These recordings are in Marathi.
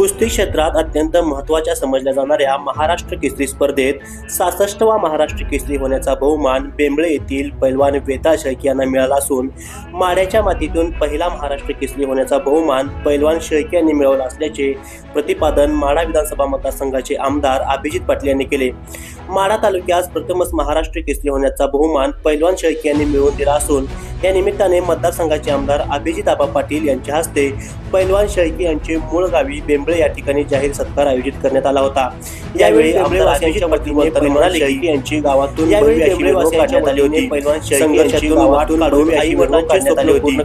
कुस्ती क्षेत्रात अत्यंत महत्त्वाच्या समजल्या जाणाऱ्या महाराष्ट्र केसरी स्पर्धेत सासष्टवा महाराष्ट्र केसरी होण्याचा बहुमान बेंबळे येथील पैलवान वेता शेळकी यांना मिळाला असून माड्याच्या मातीतून पहिला महाराष्ट्र केसरी होण्याचा बहुमान पैलवान शेळके यांनी मिळवला असल्याचे प्रतिपादन माडा विधानसभा मतदारसंघाचे आमदार अभिजित पाटील यांनी केले. माडा तालुक्यास प्रथमच महाराष्ट्र केसरी होण्याचा बहुमान पैलवान शेळके यांनी मिळवून दिला असून या निमित्ताने मतदारसंघाचे आमदार अभिजित आबा पाटील यांच्या हस्ते पैलवान शेळके यांचे मूळ गावी बेंबळे या ठिकाणी जाहीर सत्कार आयोजित करण्यात आला होता. यावेळी शेळके यांची गावातून यावेळी बेंबळेवासियांच्या आली होती पैलवान संघर्षातून वाट काढून आई वडिलांची काढण्यात आली होती.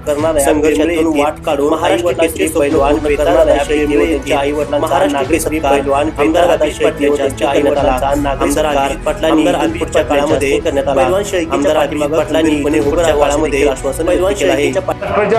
संघर्षातून वाट काढून महाराष्ट्र केसरी पैलवान करणाऱ्या बेंबळे यांच्या आई वडिलांचा महाराष्ट्र केसरी पैलवान आमदार अभिजित पाटील यांच्या आई वडिलांचा आमदार अभिजित पाटलांनी पुढच्या काळामध्ये करण्यात आला. आमदार पाटलांनी काळामध्ये आश्वासन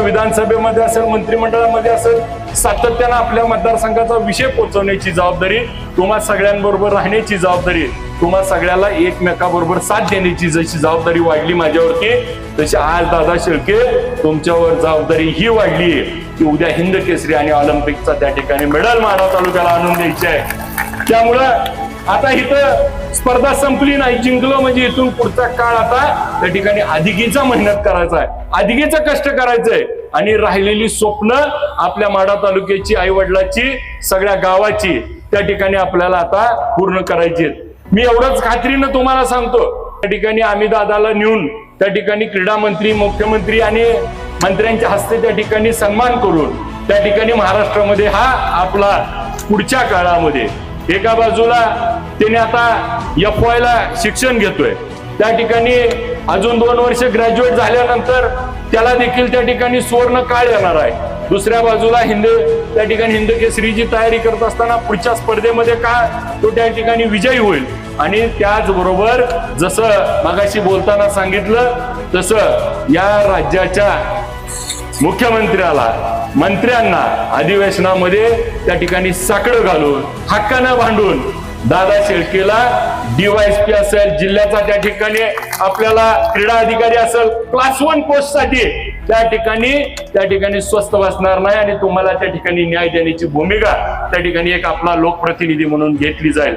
विधानसभेमध्ये असेल मंत्रिमंडळामध्ये असेल सातत्यानं आपल्या मतदारसंघाचा विषय पोहोचवण्याची जबाबदारी तुम्हा सगळ्यांबरोबर राहण्याची जबाबदारी तुम्हा सगळ्याला एकमेकाबरोबर साथ देण्याची जशी जबाबदारी वाढली माझ्यावरती तशी आज दादा शेळके तुमच्यावर जबाबदारी ही वाढली आहे की उद्या हिंद केसरी आणि ऑलिम्पिकचा त्या ठिकाणी मेडल मानव तालुक्याला आणून द्यायचे आहे. त्यामुळं आता इथं स्पर्धा संपली नाही जिंकलं म्हणजे इथून पुढचा काळ आता त्या ठिकाणी अधिकेचा मेहनत करायचा आहे. अधिकेचा कष्ट करायचंय. आणि राहिलेली स्वप्न आपल्या माडा तालुक्याची आई वडिलाची सगळ्या गावाची त्या ठिकाणी आपल्याला आता पूर्ण करायची आहेत. मी एवढंच खात्रीनं तुम्हाला सांगतो. त्या ठिकाणी आम्ही दादाला नेऊन त्या ठिकाणी क्रीडा मंत्री मुख्यमंत्री आणि मंत्र्यांच्या हस्ते त्या ठिकाणी सन्मान करून त्या ठिकाणी महाराष्ट्रामध्ये हा आपला पुढच्या काळामध्ये एका बाजूला त्याने आता एफ वायला शिक्षण घेतोय. त्या ठिकाणी अजून दोन वर्ष ग्रॅज्युएट झाल्यानंतर त्याला देखील त्या ठिकाणी सुवर्ण काळ येणार आहे. दुसऱ्या बाजूला हिंद त्या ठिकाणी हिंद केसरीची तयारी करत असताना पुढच्या स्पर्धेमध्ये का तो त्या ठिकाणी विजयी होईल? आणि त्याचबरोबर जसं मगाशी बोलताना सांगितलं तसं या राज्याच्या मुख्यमंत्र्याला मंत्र्यांना अधिवेशनामध्ये त्या ठिकाणी साकडं घालून हक्कानं भांडून दादा शेळकेला डीवायएसपी असेल जिल्ह्याचा त्या ठिकाणी आपल्याला क्रीडा अधिकारी असेल क्लास वन पोस्टसाठी त्या ठिकाणी त्या ठिकाणी स्वस्त बसणार नाही आणि तुम्हाला त्या ठिकाणी न्याय देण्याची भूमिका त्या ठिकाणी एक आपला लोकप्रतिनिधी म्हणून घेतली जाईल.